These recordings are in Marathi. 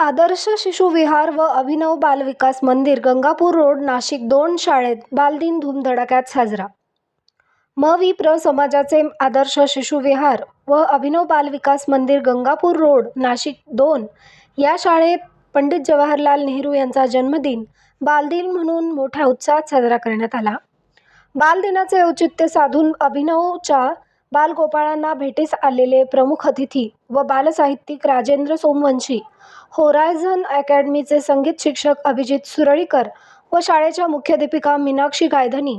आदर्श शिशु विहार व अभिनव बालविकास मंदिर गंगापूर रोड नाशिक दोन शाळेत बालदिन धूमधडाक्यात साजरा. म. वि. प्र. समाजाचे आदर्श शिशु विहार व अभिनव बालविकास मंदिर गंगापूर रोड नाशिक दोन या शाळेत पंडित जवाहरलाल नेहरू यांचा जन्मदिन बालदिन म्हणून मोठ्या उत्साहात साजरा करण्यात आला. बालदिनाचे औचित्य साधून अभिनवच्या बालगोपाळांना भेटीस आलेले प्रमुख अतिथी व बालसाहित्यिक राजेंद्र सोमवंशी होरायझन अकॅडमीचे संगीत शिक्षक अभिजित सुरळीकर व शाळेच्या मुख्याध्यापिका मीनाक्षी गायधनी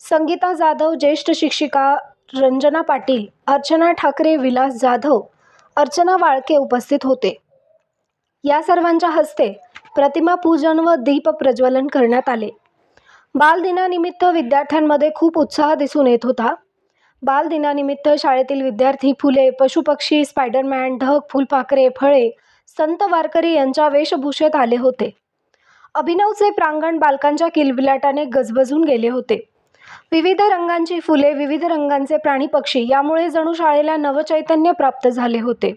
संगीता जाधव ज्येष्ठ शिक्षिका रंजना पाटील अर्चना ठाकरे विलास जाधव अर्चना वाळके उपस्थित होते. या सर्वांच्या हस्ते प्रतिमा पूजन व दीप प्रज्वलन करण्यात आले. बालदिनानिमित्त विद्यार्थ्यांमध्ये खूप उत्साह दिसून येत होता. बालदिनानिमित्त शाळेतील विद्यार्थी फुले पशुपक्षी स्पायडरमॅन ढग फुलपाखरे फळे संत वारकरी यांच्या वेशभूषेत आले होते. अभिनवचे प्रांगण बालकांच्या किलबिलाटाने गजबजून गेले होते. विविध रंगांची फुले विविध रंगांचे प्राणी पक्षी यामुळे जणू शाळेला नवचैतन्य प्राप्त झाले होते.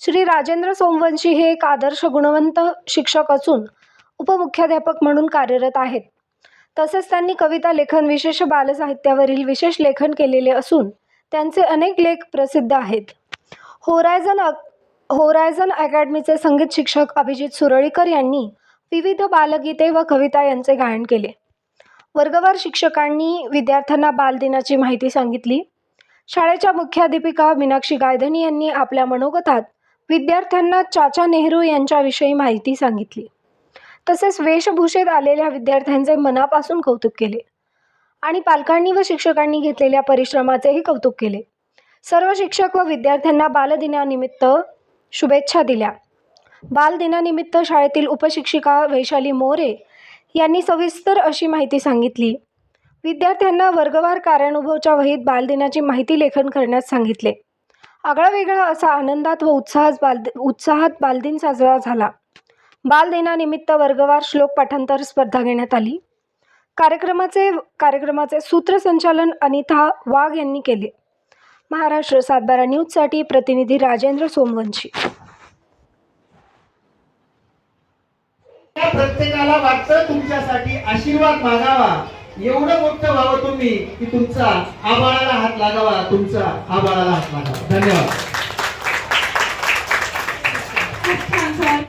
श्री राजेंद्र सोमवंशी हे एक आदर्श गुणवंत शिक्षक असून उपमुख्याध्यापक म्हणून कार्यरत आहेत. तसेच त्यांनी कविता लेखन विशेष बालसाहित्यावरील विशेष लेखन केलेले असून त्यांचे अनेक लेख प्रसिद्ध आहेत. होरायझन होरायझन अकॅडमीचे संगीत शिक्षक अभिजित सुरळीकर यांनी विविध बालगीते व कविता यांचे गायन केले. वर्गवार शिक्षकांनी विद्यार्थ्यांना बालदिनाची माहिती सांगितली. शाळेच्या मुख्याध्यापिका मीनाक्षी गायधनी यांनी आपल्या मनोगतात विद्यार्थ्यांना चाचा नेहरू यांच्याविषयी माहिती सांगितली. तसेच वेशभूषेत आलेल्या विद्यार्थ्यांचे मनापासून कौतुक केले आणि पालकांनी व शिक्षकांनी घेतलेल्या परिश्रमाचेही कौतुक केले. सर्व शिक्षक व विद्यार्थ्यांना बालदिनानिमित्त शुभेच्छा दिल्या. बालदिनानिमित्त शाळेतील उपशिक्षिका वैशाली मोरे यांनी सविस्तर अशी माहिती सांगितली. विद्यार्थ्यांना वर्गवार कार्यानुभवच्या वहीत बालदिनाची माहिती लेखन करण्यास सांगितले. आगळावेगळा असा आनंदात व उत्साहात बालदि उत्साहात बालदिन साजरा झाला. बालदिनानिमित्त वर्गवार श्लोक पाठांतर स्पर्धा घेण्यात आली. कार्यक्रमाचे कार्यक्रमाचे सूत्रसंचालन अनिता वाघ यांनी केले. महाराष्ट्र सातबारा न्यूजसाठी प्रतिनिधी राजेंद्र सोमवंशी. प्रत्येकाला वाटतं तुमच्यासाठी आशीर्वाद मागावा. एवढं मोठं व्हावं तुम्ही की तुमचा आबाळाला हात लागावा तुमचा आबाळाला हात लागावा. धन्यवाद.